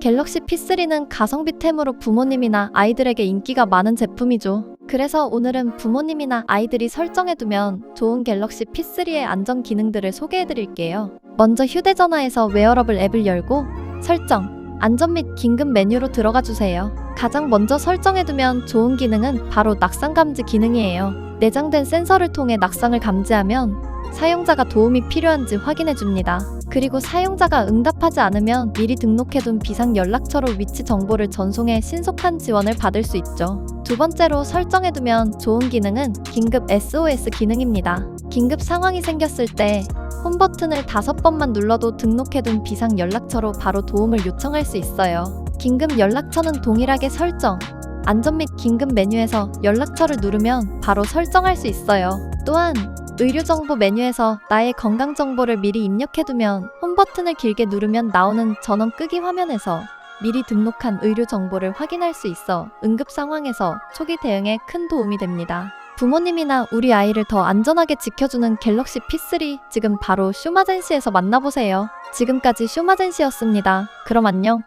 갤럭시 P3는 가성비템으로 부모님이나 아이들에게 인기가 많은 제품이죠. 그래서 오늘은 부모님이나 아이들이 설정해두면 좋은 갤럭시 P3의 안전 기능들을 소개해드릴게요. 먼저 휴대전화에서 웨어러블 앱을 열고 설정, 안전 및 긴급 메뉴로 들어가 주세요. 가장 먼저 설정해두면 좋은 기능은 바로 낙상 감지 기능이에요. 내장된 센서를 통해 낙상을 감지하면 사용자가 도움이 필요한지 확인해 줍니다. 그리고 사용자가 응답하지 않으면 미리 등록해둔 비상 연락처로 위치 정보를 전송해 신속한 지원을 받을 수 있죠. 두 번째로 설정해두면 좋은 기능은 긴급 SOS 기능입니다. 긴급 상황이 생겼을 때 홈 버튼을 다섯 번만 눌러도 등록해둔 비상 연락처로 바로 도움을 요청할 수 있어요. 긴급 연락처는 동일하게 설정, 안전 및 긴급 메뉴에서 연락처를 누르면 바로 설정할 수 있어요. 또한 의료정보 메뉴에서 나의 건강 정보를 미리 입력해두면 홈 버튼을 길게 누르면 나오는 전원 끄기 화면에서 미리 등록한 의료 정보를 확인할 수 있어 응급 상황에서 초기 대응에 큰 도움이 됩니다. 부모님이나 우리 아이를 더 안전하게 지켜주는 갤럭시 P3 지금 바로 쇼마젠시에서 만나보세요. 지금까지 쇼마젠시였습니다. 그럼 안녕.